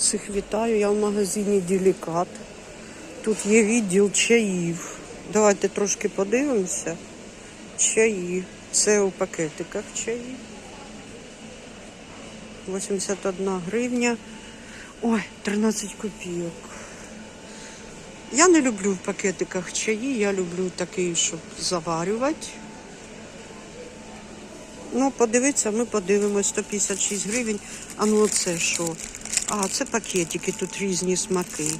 Всіх вітаю, я в магазині Делікат. Тут є відділ чаїв. Давайте трошки подивимося. Чаї. Це у пакетиках чаї. 81 гривня. Ой, 13 копійок. Я не люблю в пакетиках чаї, я люблю такий, щоб заварювати. Ну, подивитися, ми подивимось 156 гривень. А ну оце що? А, це пакетики, тут різні смаки.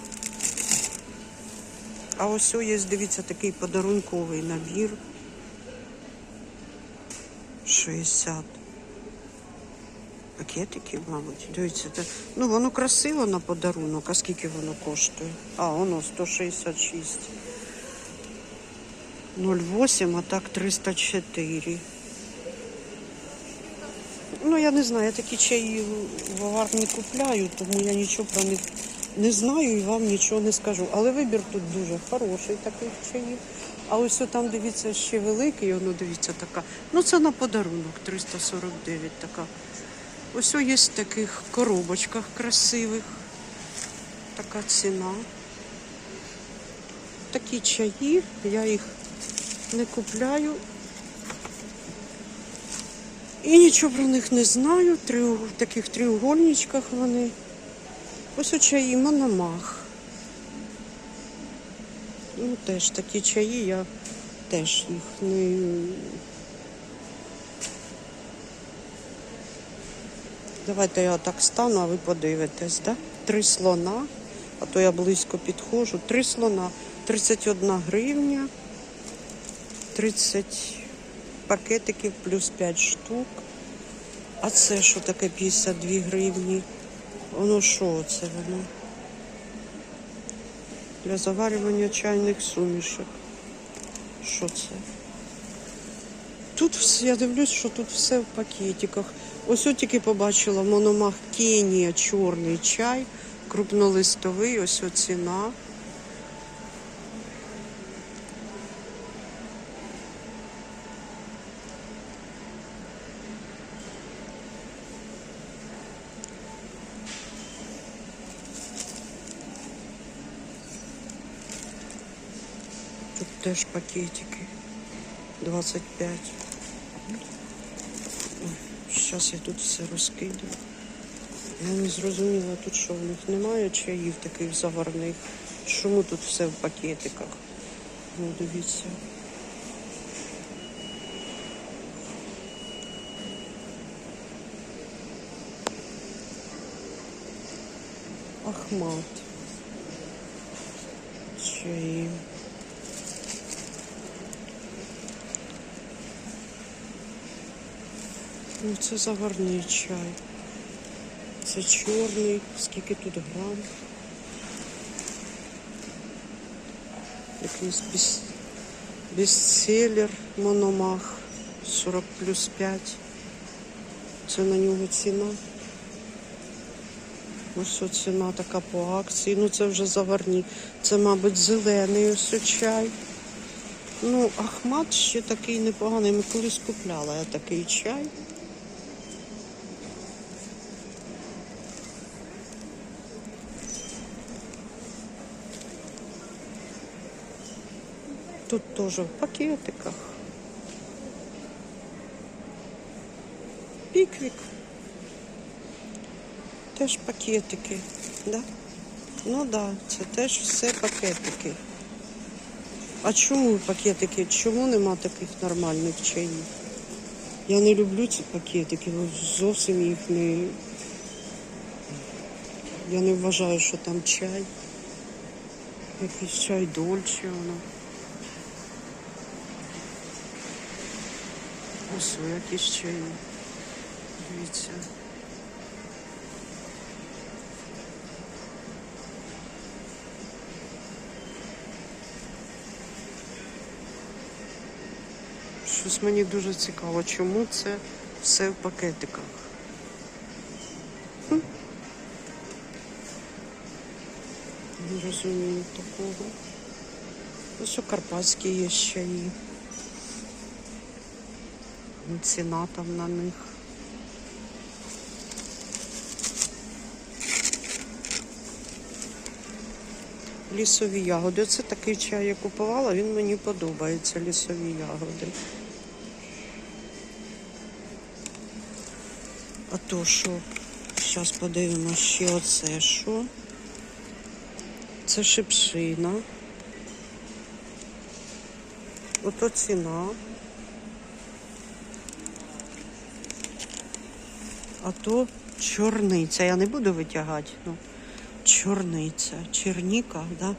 А ось є, дивіться, такий подарунковий набір. 60. Пакетиків, мабуть. Дивіться, це, ну воно красиво на подарунок, а скільки воно коштує? А, воно 166. 0,8, а так 304. Ну, я не знаю, я такі чаї в авар не купляю, тому я нічого про них не знаю і вам нічого не скажу. Але вибір тут дуже хороший таких чаїв. А ось там, дивіться, ще великий, воно дивіться така. Ну, це на подарунок 349 така. Ось є в таких коробочках красивих. Така ціна. Такі чаї, я їх не купляю. І нічого про них не знаю. Три, в таких тріугольничках вони. Ось чаї Мономах. Ну, теж такі чаї, я теж їх не. Давайте я так стану, а ви подивитесь, да? Три слона, а то я близько підходжу. Три слона, 31 гривня, 30 пакетиків плюс 5 штук. А це що таке 52 гривні? Воно що це воно? Для заварювання чайних сумішок. Що це? Тут я дивлюсь, що тут все в пакетиках. Ось от тільки побачила мономах Кенія, чорний чай, крупнолистовий, ось о ціна. Тут теж пакетики. 25. Зараз я тут все розкидаю. Я не зрозуміла тут, що в них немає чаїв таких заварних. Чому тут все в пакетиках? Ну, дивіться. Ахмат. Чаї. Ну, це заварний чай. Це чорний. Скільки тут грам? Якийсь без... бестселлер Мономах 40 плюс 5. Це на нього ціна. Ось ціна така по акції. Ну це вже заварні. Це, мабуть, зелений ось чай. Ну, Ахмат ще такий непоганий. Ми колись купляла я такий чай. Тут тоже в пакетиках. Піквік. Теж пакетики, да? Ну да, це теж все пакетики. А чому пакетики? Чому нема таких нормальних чаїв? Я не люблю ці пакетики, зовсім їх не. Я не вважаю, що там чай. Якийсь чай дольче воно. Ось о, якісь чаї. Дивіться. Щось мені дуже цікаво, чому це все в пакетиках. Не розумію такого. Ось у Карпатські є ще чаї. Ціна там на них. Лісові ягоди. Це такий чай я купувала, він мені подобається, лісові ягоди. А то що? Зараз подивимося ще оце що. Це шипшина. Ото ціна. А то чорниця. Я не буду витягати. Ну, чорниця. Черніка, да?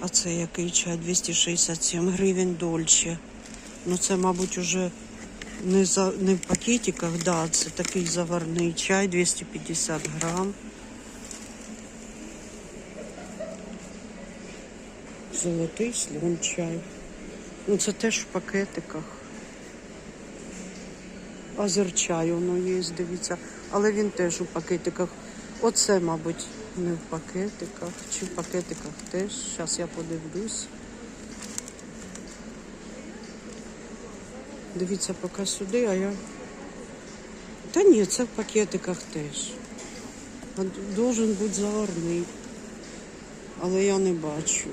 А це який чай? 267 гривень дольче. Ну це, мабуть, уже не, за, не в пакетиках, да, це такий заварний чай, 250 грам. Золотий слон чай. Ну це теж в пакетиках. Азерчай воно є, дивіться. Але він теж у пакетиках. Оце, мабуть, не в пакетиках. Чи в пакетиках теж. Зараз я подивлюсь. Дивіться поки сюди, а я. Та ні, це в пакетиках теж. Должен бути заварний. Але я не бачу.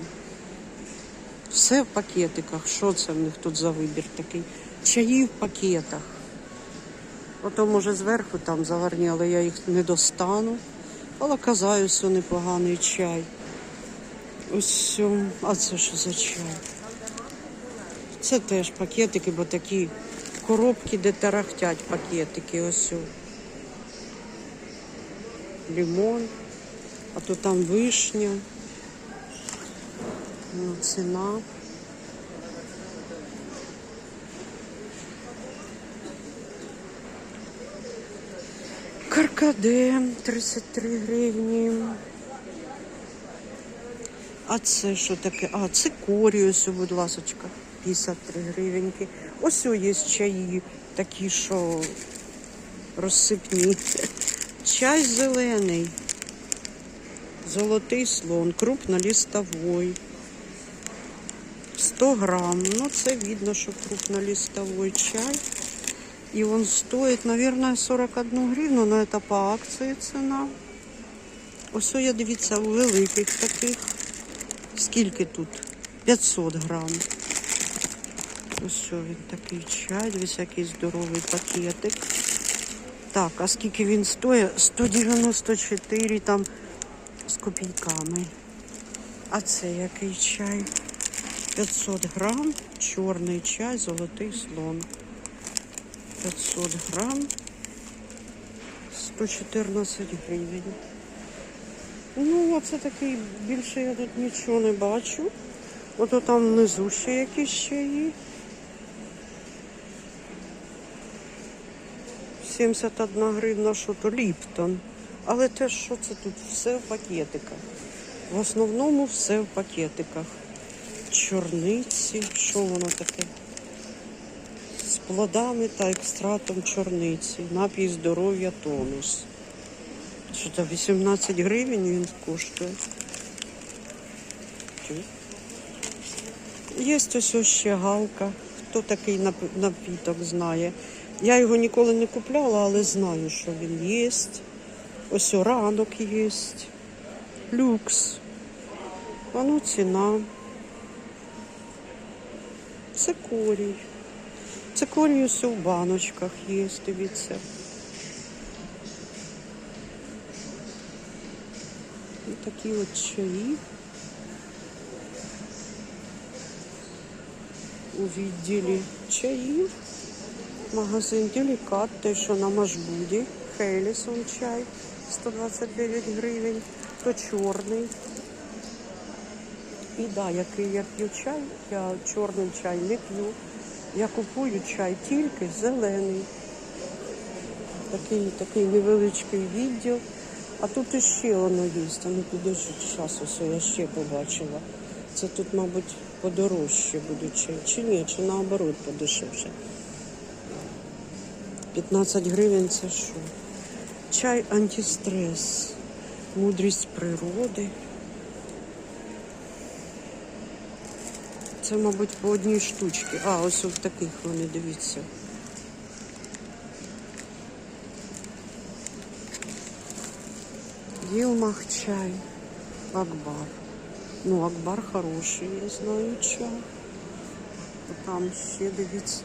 Все в пакетиках. Що це в них тут за вибір такий? Чаї в пакетах. Ото, може, зверху там заварні, але я їх не достану. Але казаю, що непоганий чай. Ось, а це що за чай? Це теж пакетики, бо такі коробки, де тарахтять пакетики. Ось. о. Лимон, а то там вишня. Ну, ціна. Каркаде 33 гривні. А це що таке? А, це корі, ось, будь ласочка, 53 гривеньки. Ось є чаї такі, що розсипні. Чай зелений. Золотий слон, крупнолистовой. 100 грамм. Ну, це видно, що крупнолистовой чай. И он стоит, наверное, 41 гривну, но это по акції ціна. Ось я дивіться, у великих таких. Скільки тут? 500 грам. Ось він такий чай, дивіться, який здоровий пакетик. Так, а скільки він стоїть? 194 там з копійками. А це який чай? 500 грам, чорний чай, золотий слон. 500 грам, 114 гривень. Ну, оце такий, більше я тут нічого не бачу. Ото там внизу ще якісь чаї. 71 гривна, що то Ліптон. Але те, що це тут все в пакетиках. В основному все в пакетиках. Чорниці, що воно таке? З плодами та екстратом чорниці. Напій здоров'я тонус. Що то 18 гривень він коштує. Є ось ще галка. Хто такий напіток знає. Я його ніколи не купляла, але знаю, що він є. Ось ранок є. Люкс. А ну ціна. Це корій. Це коріус у баночках є, дивіться. І такі от чаї. У відділі чаїв. Магазин Делікат, той, що на Машбуді. Хейлісон чай 129 гривень, то чорний. І да, який я п'ю чай, я чорний чай не п'ю. Я купую чай тільки зелений. Такий, такий невеличкий відділ. А тут іще воно є. А ну підождіть, зараз ось я ще побачила. Це тут, мабуть, подорожче буде чай. Чи ні, чи наоборот подешевше. 15 гривень це що? Чай антистрес. Мудрість природи. Це, мабуть, по одній штучці. А, ось в таких вони, дивіться. Ділмах чай. Акбар. Ну, Акбар хороший, я знаю чай. Там ще дивіться.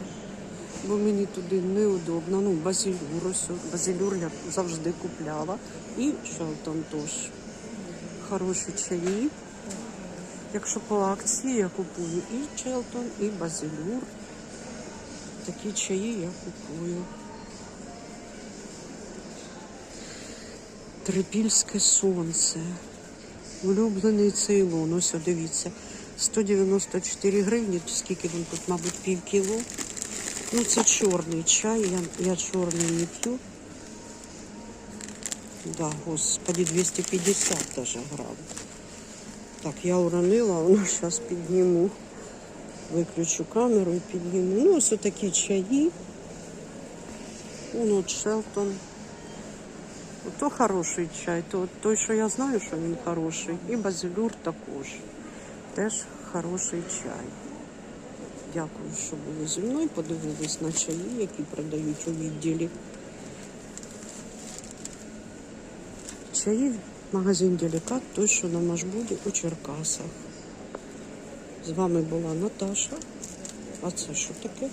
Бо мені туди неудобно. Ну, базилюр, ось, базилюр я завжди купляла. І Шелтон теж. Хороші чаї. Якщо по акції я купую і Челтон, і базилюр. Такі чаї я купую. Трипільське сонце. Улюблений цейлон. Ось, дивіться. 194 гривні, скільки він тут, мабуть, пів кіло. Ну, це чорний чай, я, я чорний не п'ю. Да, господи, 250 даже грам. Так, я уронила, воно зараз підніму. Виключу камеру і підніму. Ну, ось такі чаї. Вон от Шелтон. Ото хороший чай, то той, що я знаю, що він хороший. І базилюр також. Теж хороший чай. Дякую, що були зі мною. Подивились на чаї, які продають у відділі. Чаї магазин Делікат, той, що на Машбуді у Черкасах. З вами була Наташа. А це що таке?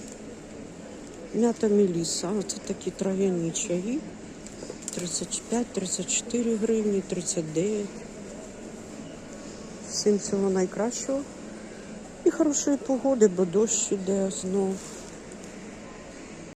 М'ята Меліса. Оце такі трав'яні чаї. 35-34 гривні, 39. Всім всього найкращого. І хорошої погоди, бо дощ іде знов.